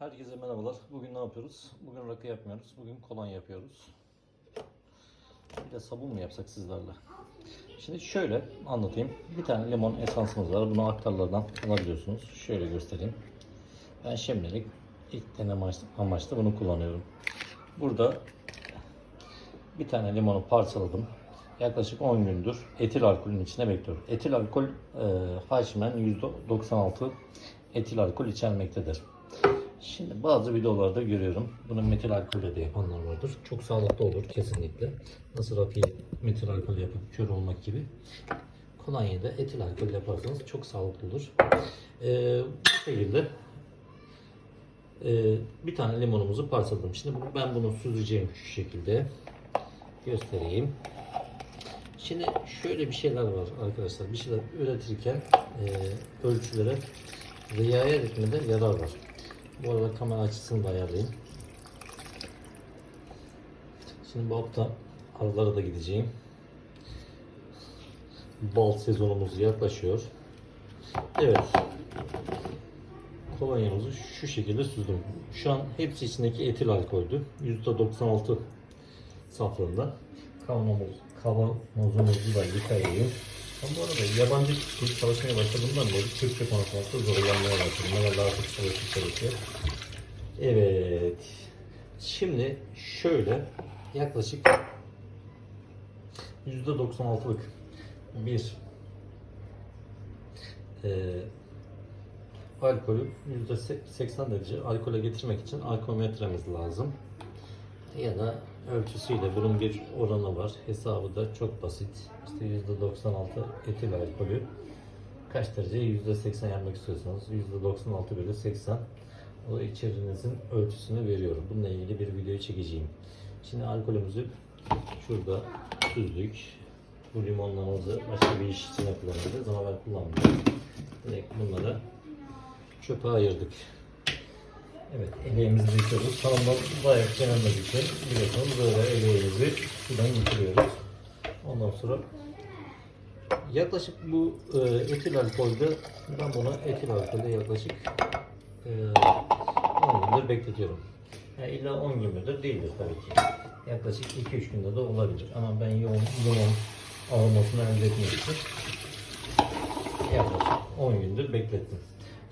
Herkese merhabalar. Bugün ne yapıyoruz? Bugün rakı yapmıyoruz. Bugün kolonya yapıyoruz. Bir de sabun mu yapsak sizlerle? Şimdi şöyle anlatayım. Bir tane limon esansımız var. Bunu aktarlardan alabiliyorsunuz. Şöyle göstereyim. Ben şimdilik ilk deneme amaçlı- bunu kullanıyorum. Burada bir tane limonu parçaladım. Yaklaşık 10 gündür etil alkolün içine bekliyorum. Etil alkol e, haşmen %96 etil alkol içermektedir. Şimdi bazı videolarda görüyorum. Bunu metil alkolle de yapanlar vardır. Çok sağlıklı olur kesinlikle. Nasıl rakıyı metil alkol yapıp kör olmak gibi. Kolonyayı da etil alkol yaparsanız çok sağlıklı olur. Ee, bu şekilde e, bir tane limonumuzu parçaladım. Şimdi ben bunu süzeceğim şu şekilde. Göstereyim. Şimdi şöyle bir şeyler var arkadaşlar. Bir şeyler üretirken e, ölçülere riayet etmede yarar var. Bu arada kamera açısını da ayarlayayım. Şimdi bu hafta aralara da gideceğim. Bal sezonumuz yaklaşıyor. Evet. Kolonyamızı şu şekilde süzdüm. Şu an hepsi içindeki etil alkoldü. %96 saflığında. Kavanozumuz, kavanozumuzu da yıkayayım. Ben bu arada yabancı dil çalışmaya başladığımdan beri Türkçe konuşmakta zorlanmaya başladım. Bana daha çok çalışıp çalışıyor. Evet. Şimdi şöyle yaklaşık %96'lık bir eee alkolü %80 derece alkole getirmek için alkometremiz lazım. Ya da ölçüsüyle bunun bir oranı var. Hesabı da çok basit. İşte %96 etil alkolü kaç derece? %80 yapmak istiyorsanız %96 bölü 80 o içerinizin ölçüsünü veriyorum. Bununla ilgili bir video çekeceğim. Şimdi alkolümüzü şurada süzdük. Bu limonlarımızı başka bir iş için kullanabiliriz ama ben kullanmıyorum. Direkt bunları çöpe ayırdık. Evet, eleğimizi yıkıyoruz. Tamamdan dayak yememek için biliyorsunuz böyle eleğimizi sudan geçiriyoruz. Ondan sonra yaklaşık bu e, etil alkolde ben bunu etil alkolde yaklaşık e, 10 gündür bekletiyorum. Yani illa 10 gün müdür değildir tabii ki. Yaklaşık 2-3 günde de olabilir. Ama ben yoğun limon aromasını elde etmek için yaklaşık 10 gündür beklettim.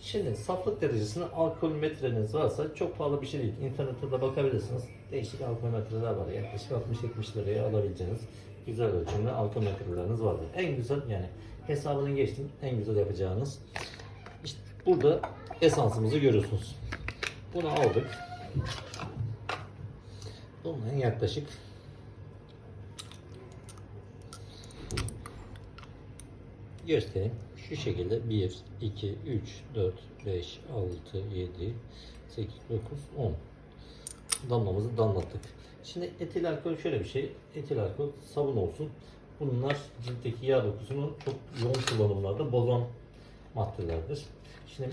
Şimdi saflık derecesine alkol metreniz varsa çok pahalı bir şey değil. İnternette de bakabilirsiniz. Değişik alkol metreler var. Yaklaşık 60-70 liraya alabileceğiniz güzel ölçümlü alkol metreleriniz vardır. En güzel yani hesabını geçtim. En güzel yapacağınız. İşte burada esansımızı görüyorsunuz. Bunu aldık. Bundan yaklaşık göstereyim. Şu şekilde 1, 2, 3, 4, 5, 6, 7, 8, 9, 10 damlamızı damlattık. Şimdi etil alkol şöyle bir şey. Etil alkol sabun olsun. Bunlar ciltteki yağ dokusunu çok yoğun kullanımlarda bozan maddelerdir. Şimdi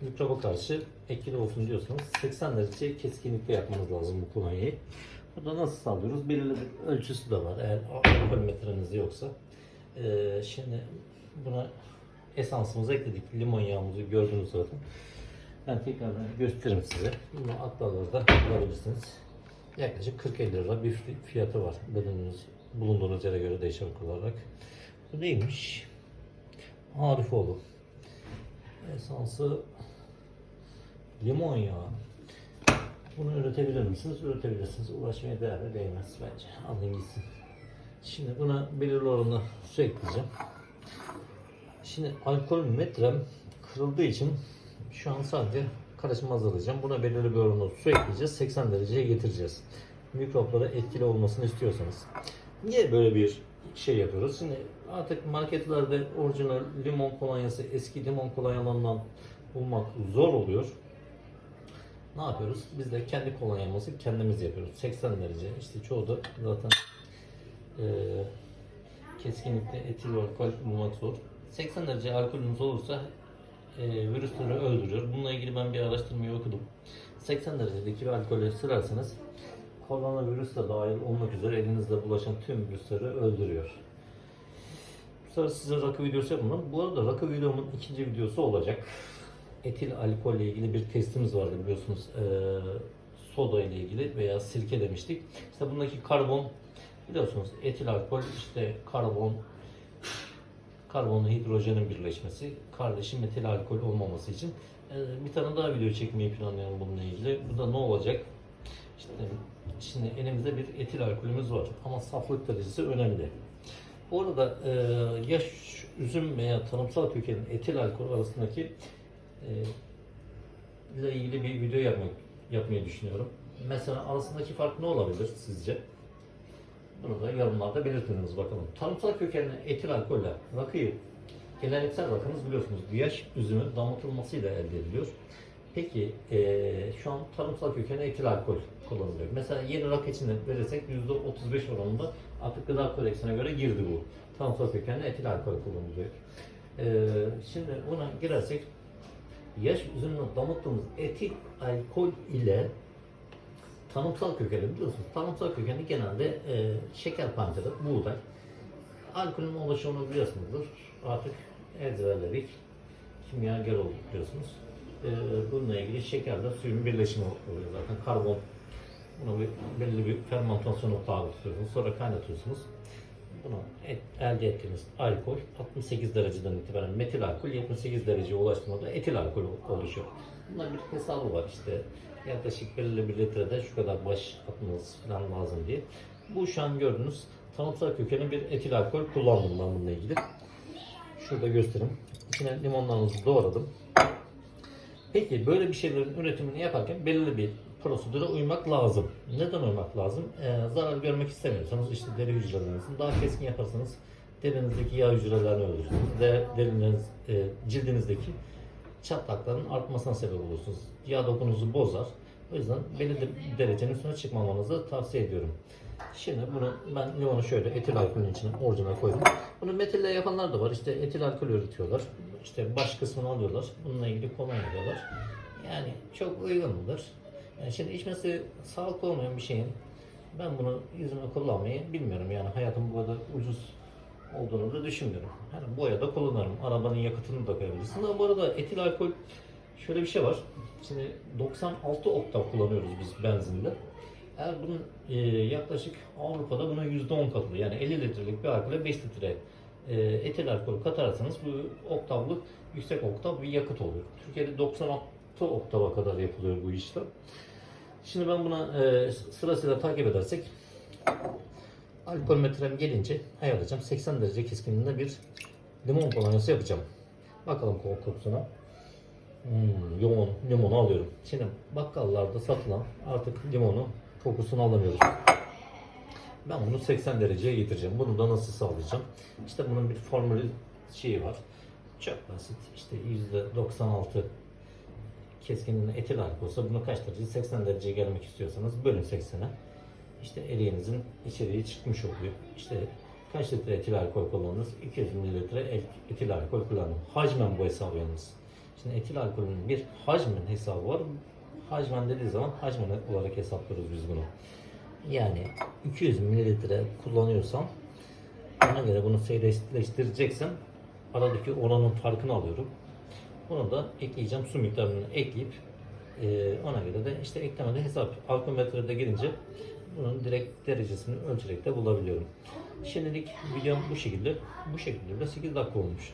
mikroba karşı etkili olsun diyorsanız 80 derece keskinlikle yapmanız lazım bu kolonyayı. Burada nasıl sağlıyoruz? Belirli bir ölçüsü de var. Eğer alkol metreniz yoksa. Ee, şimdi buna esansımızı ekledik. Limon yağımızı gördünüz zaten. Ben tekrardan gösteririm size. Bunu atlarlarda bulabilirsiniz. Yaklaşık 40-50 lira bir fi- fiyatı var. Bulunduğunuz, bulunduğunuz yere göre değişik olarak. Bu neymiş? Arifoğlu. Esansı limon yağı. Bunu üretebilir misiniz? Üretebilirsiniz. Uğraşmaya değer mi? Değmez bence. Alın gitsin. Şimdi buna belirli oranda su ekleyeceğim. Şimdi alkol metrem kırıldığı için şu an sadece karışım hazırlayacağım. Buna belirli bir oranda su ekleyeceğiz. 80 dereceye getireceğiz. Mikroplara etkili olmasını istiyorsanız. Niye böyle bir şey yapıyoruz? Şimdi artık marketlerde orijinal limon kolonyası eski limon kolonyalarından bulmak zor oluyor. Ne yapıyoruz? Biz de kendi kolonyamızı kendimiz yapıyoruz. 80 derece. İşte çoğu da zaten e, keskinlikte etil alkol bulmak zor. 80 derece alkolünüz olursa e, virüsleri öldürüyor. Bununla ilgili ben bir araştırmayı okudum. 80 derecedeki bir alkolü sürersanız koronavirüs de dahil olmak üzere elinizde bulaşan tüm virüsleri öldürüyor. Bu sefer size rakı videosu yapmadım. Bu arada rakı videomun ikinci videosu olacak. etil alkolle ilgili bir testimiz vardı biliyorsunuz. Ee, soda ile ilgili veya sirke demiştik. İşte bundaki karbon biliyorsunuz etil alkol işte karbon karbonla hidrojenin birleşmesi, kardeşim metil alkol olmaması için Ee, bir tane daha video çekmeyi planlıyorum bununla ilgili. Bu da ne olacak? İşte şimdi elimizde bir etil alkolümüz var ama saflık derecesi önemli. Orada e, yaş üzüm veya tanımsal kökenin etil alkol arasındaki e, ile ilgili bir video yapmak, yapmayı düşünüyorum. Mesela arasındaki fark ne olabilir sizce? Bunu da yorumlarda belirtiniz bakalım. Tarımsal kökenli etil alkolle rakıyı geleneksel rakımız biliyorsunuz yaş üzümü damıtılmasıyla elde ediliyor. Peki eee, şu an tarımsal kökenli etil alkol kullanılıyor. Mesela yeni rakı için de verirsek %35 oranında artık gıda kodeksine göre girdi bu. Tarımsal kökenli etil alkol kullanılıyor. Eee, şimdi buna girersek yaş üzümünden damıttığımız etil alkol ile tanımsal kökeni biliyorsunuz. Tanımsal kökeni genelde e, şeker pancarı, buğday. Alkolün oluşumunu biliyorsunuzdur. Artık ezberledik. Kimya gel olduk biliyorsunuz. E, bununla ilgili şekerle suyun birleşimi oluyor zaten. Karbon. Bunu bir, belli bir fermentasyona tabi tutuyorsunuz. Sonra kaynatıyorsunuz. Bunu et- elde ettiğiniz alkol 68 dereceden itibaren metil alkol 78 dereceye ulaştığında etil alkol oluşuyor. Bunun bir hesabı var işte yaklaşık belirli bir litrede şu kadar baş atmanız falan lazım diye. Bu şu an gördüğünüz tanımsal kökenin bir etil alkol kullandım ben bununla ilgili. Şurada göstereyim. İçine limonlarınızı doğradım. Peki böyle bir şeylerin üretimini yaparken belirli bir prosedüre uymak lazım. Neden uymak lazım? Ee, zarar görmek istemiyorsanız işte deri hücrelerinizin daha keskin yaparsanız derinizdeki yağ hücrelerini öldürürsünüz. De, deriniz, e, cildinizdeki çatlakların artmasına sebep olursunuz. Yağ dokununuzu bozar. O yüzden belirli bir derecenin üstüne çıkmamanızı tavsiye ediyorum. Şimdi bunu ben limonu şöyle etil alkolün içine orijinal koydum. Bunu metille yapanlar da var. İşte etil alkol üretiyorlar. İşte baş kısmını alıyorlar. Bununla ilgili kolonya yapıyorlar. Yani çok uygun mudur? Yani şimdi içmesi sağlıklı olmayan bir şeyin ben bunu yüzüme kullanmayı bilmiyorum. Yani hayatım bu kadar ucuz olduğunu da düşünmüyorum. Hani boyada kullanırım. Arabanın yakıtını da koyabilirsin. Ama bu arada etil alkol şöyle bir şey var. Şimdi 96 oktav kullanıyoruz biz benzinde. Eğer bunun e, yaklaşık Avrupa'da buna %10 katılıyor. Yani 50 litrelik bir alkole 5 litre e, etil alkol katarsanız bu oktavlık yüksek oktav bir yakıt oluyor. Türkiye'de 96 oktava kadar yapılıyor bu işlem. Şimdi ben buna e, sırasıyla takip edersek alkol metrem gelince ayarlayacağım. 80 derece keskinliğinde bir limon kolonyası yapacağım. Bakalım kok- kokusuna. Hmm, limon, limonu alıyorum. Şimdi bakkallarda satılan artık limonu kokusunu alamıyoruz. Ben bunu 80 dereceye getireceğim. Bunu da nasıl sağlayacağım? İşte bunun bir formülü şeyi var. Çok basit. İşte %96 keskinliğinde etil alkolsa bunu kaç derece? 80 dereceye gelmek istiyorsanız bölün 80'e. İşte eriğinizin içeriği çıkmış oluyor. İşte kaç litre etil alkol kullandınız? 200 mililitre etil alkol kullandım. Hacmen bu hesabı yalnız. Şimdi etil alkolün bir hacmen hesabı var. Hacmen dediği zaman hacmen olarak hesaplıyoruz biz bunu. Yani 200 mililitre kullanıyorsam ona göre bunu seyrekleştireceksem aradaki oranın farkını alıyorum. Bunu da ekleyeceğim. Su miktarını ekleyip e, ona göre de işte eklemede hesap. Alkometrede girince bunun direkt derecesini ölçerek de bulabiliyorum. Şimdilik videom bu şekilde. Bu şekilde de 8 dakika olmuş.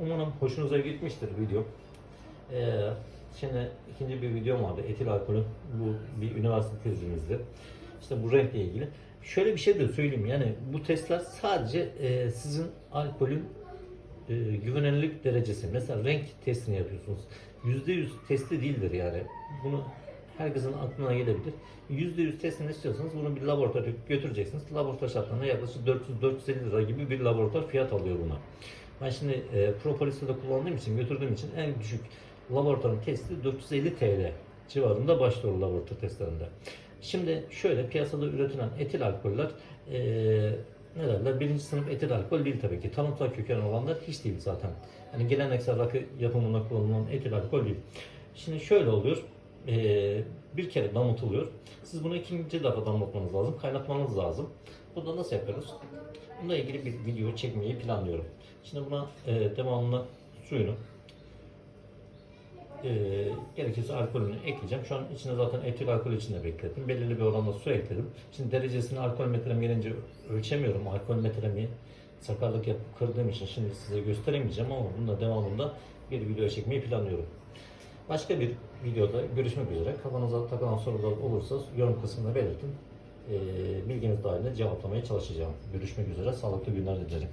Umarım hoşunuza gitmiştir video. Ee, şimdi ikinci bir videom vardı. Etil alkolün bu bir üniversite tezimizdi. İşte bu renkle ilgili. Şöyle bir şey de söyleyeyim yani bu testler sadece e, sizin alkolün e, güvenilirlik derecesi. Mesela renk testini yapıyorsunuz. %100 testi değildir yani. Bunu herkesin aklına gelebilir. %100 testini istiyorsanız bunu bir laboratuvara götüreceksiniz. Laboratuvar şartlarında yaklaşık 400-450 lira gibi bir laboratuvar fiyat alıyor buna. Ben şimdi e, propolis'te de kullandığım için, götürdüğüm için en düşük laboratuvarın testi 450 TL civarında başlıyor laboratuvar testlerinde. Şimdi şöyle piyasada üretilen etil alkoller e, ne derler? Birinci sınıf etil alkol değil tabii ki. Tanımsal köken olanlar hiç değil zaten. Yani geleneksel rakı yapımında kullanılan etil alkol değil. Şimdi şöyle oluyor. e, bir kere damıtılıyor. Siz bunu ikinci defa damlatmanız lazım. Kaynatmanız lazım. Bunu nasıl yapıyoruz? Bununla ilgili bir video çekmeyi planlıyorum. Şimdi buna e, devamlı suyunu e, gerekirse alkolünü ekleyeceğim. Şu an içine zaten etil alkol içinde beklettim. Belirli bir oranda su ekledim. Şimdi derecesini alkol metrem gelince ölçemiyorum. Alkol metremi sakarlık yapıp kırdığım için şimdi size gösteremeyeceğim ama bunun da devamında bir video çekmeyi planlıyorum. Başka bir videoda görüşmek üzere. Kafanıza takılan sorular olursa yorum kısmında belirtin. E, bilginiz dahilinde cevaplamaya çalışacağım. Görüşmek üzere. Sağlıklı günler dilerim.